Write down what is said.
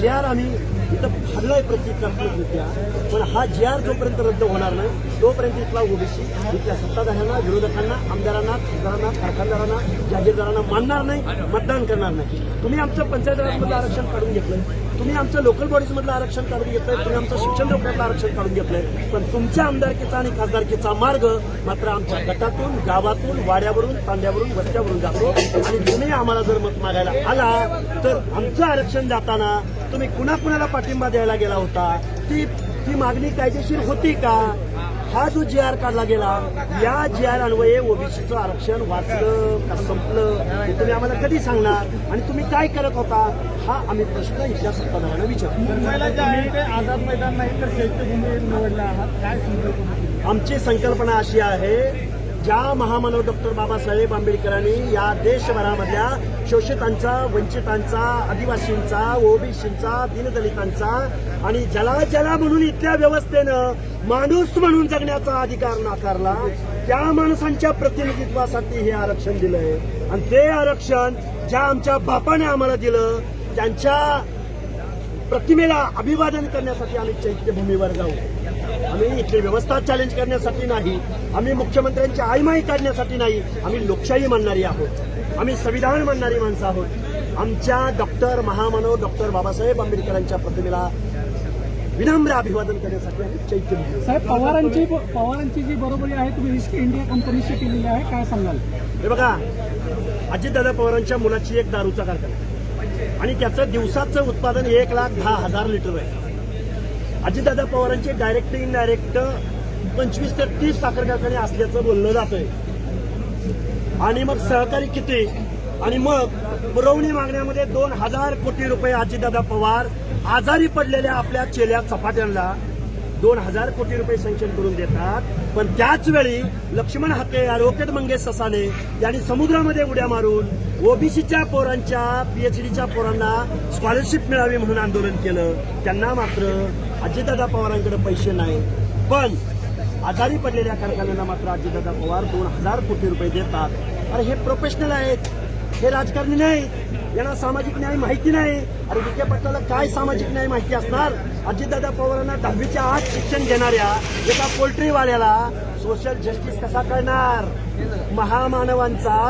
जी R आम्ही इथं फाडलाय प्रतिकात्मकरित्या पण हा जी आर जोपर्यंत रद्द होणार नाही तोपर्यंत इथला ओबीसी इथल्या सत्ताधाऱ्यांना विरोधकांना आमदारांना खासदारांना कारखानदारांना जागीरदारांना मानणार नाही मतदान करणार नाही. तुम्ही आमचं पंचायत आरक्षण काढून घेतलं तुम्ही आमचं लोकल बॉडीजमधलं आरक्षण काढून घेतलंय तुम्ही आमचं शिक्षण रोखण्यातलं आरक्षण काढून घेतलंय. पण तुमच्या आमदारकीचा आणि खासदारकीचा मार्ग मात्र आमच्या गटातून गावातून वाड्यावरून तांड्यावरून वस्त्यावरून जातो. आणि तुम्ही आम्हाला जर मत मागायला आला तर आमचं आरक्षण जाताना तुम्ही कुणाकुणाला पाठिंबा द्यायला गेला होता? ती ती मागणी कायदेशीर होती का? हा जो जी आर काढला गेला या जी आर अन्वये ओबीसीचं आरक्षण वाचलं का संपलं हे तुम्ही आम्हाला कधी सांगणार? आणि तुम्ही काय करत होता? हा आम्ही प्रश्न इथल्या सत्ताधाऱ्यांना तुम्ही आमची संकल्पना अशी आहे ज्या महामानव डॉक्टर बाबासाहेब आंबेडकरांनी या देशभरामधल्या शोषितांचा वंचितांचा आदिवासींचा ओबीसींचा दीनदलितांचा आणि ज्याला ज्याला म्हणून इथल्या व्यवस्थेनं माणूस म्हणून जगण्याचा अधिकार नाकारला त्या माणसांच्या प्रतिनिधित्वासाठी हे आरक्षण दिलंय. आणि ते आरक्षण ज्या आमच्या बापाने आम्हाला दिलं त्यांच्या प्रतिमेला अभिवादन करण्यासाठी आम्ही चैत्यभूमीवर जाऊ. आम्ही इथली व्यवस्था चॅलेंज करण्यासाठी नाही आम्ही मुख्यमंत्र्यांची आईमाई काढण्यासाठी नाही आम्ही लोकशाही मानणारी आहोत. आम्ही संविधान मानणारी माणसं आहोत. आमच्या डॉक्टर महामानव डॉक्टर बाबासाहेब आंबेडकरांच्या प्रतिमेला विनम्र अभिवादन करण्यासाठी आम्ही चैत्यभूमी साहेब पवारांची पवारांची जी बरोबरी आहे तुम्ही ईस्ट इंडिया कंपनीशी केलेली आहे काय सांगाल? हे बघा अजितदादा पवारांच्या मुलाची एक दारूचा कारखाना. आणि त्याचं दिवसाचं उत्पादन एक लाख दहा हजार लिटर आहे. अजितदादा पवारांचे डायरेक्ट इनडायरेक्ट पंचवीस ते तीस साखर कारखाने असल्याचं बोललं जातंय. आणि मग सहकारी किती? आणि मग पुरवणी मागण्यामध्ये दोन हजार कोटी रुपये अजितदादा पवार आजारी पडलेल्या आपल्या चेल्या चपाट्यांना दोन हजार कोटी रुपये सँक्शन करून देतात. पण त्याच वेळी लक्ष्मण हाके रोकेट मंगेश ससाने यांनी समुद्रामध्ये उड्या मारून ओबीसीच्या पोरांच्या पीएचडीच्या पोरांना स्कॉलरशिप मिळावी म्हणून आंदोलन केलं. त्यांना मात्र अजितदादा पवारांकडे पैसे नाही. पण आजारी पडलेल्या कारखान्यांना मात्र अजितदादा पवार दोन हजार कोटी रुपये देतात. अरे हे प्रोफेशनल आहेत. हे राजकारणी नाही यांना सामाजिक न्याय माहिती नाही. अरे विखे पाटलाला काय सामाजिक न्याय माहिती असणार? अजितदादा पवारांना दहावीच्या आत शिक्षण घेणाऱ्या एका पोल्ट्रीवाल्याला सोशल जस्टिस कसा कळणार? महामानवांचा